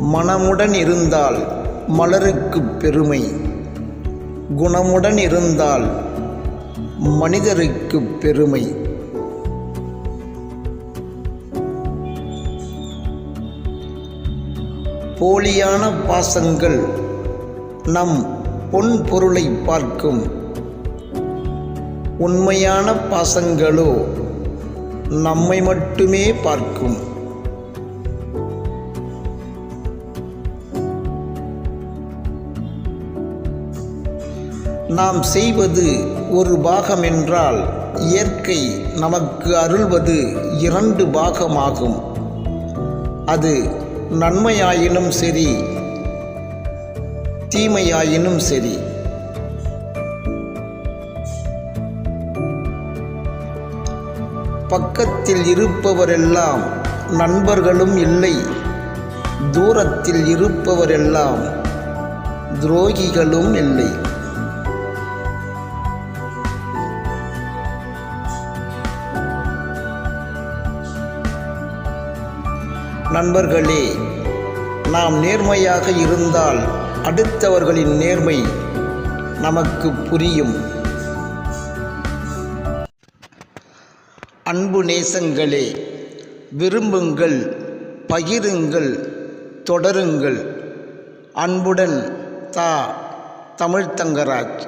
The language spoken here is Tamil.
மனமுடன் இருந்தால் மலருக்குப் பெருமை. குணமுடன் இருந்தால் மனிதருக்குப் பெருமை. போலியான பாசங்கள் நம் பொன் பொருளை பார்க்கும். உண்மையான பாசங்களோ நம்மை மட்டுமே பார்க்கும். நாம் செய்வது ஒரு பாகம் என்றால் இயற்கை நமக்கு அருள்வது இரண்டு பாகமாகும். அது நன்மையாயினும் சரி தீமையாயினும் சரி. பக்கத்தில் இருப்பவரெல்லாம் நண்பர்களும் இல்லை தூரத்தில் இருப்பவரெல்லாம் துரோகிகளும் இல்லை. நண்பர்களே நாம் நேர்மையாக இருந்தால் அடுத்தவர்களின் நேர்மை நமக்கு புரியும். அன்பு நேசங்களே விரும்புங்கள் பகிருங்கள் தொடருங்கள். அன்புடன் தா தமிழ்த்தங்கராஜ்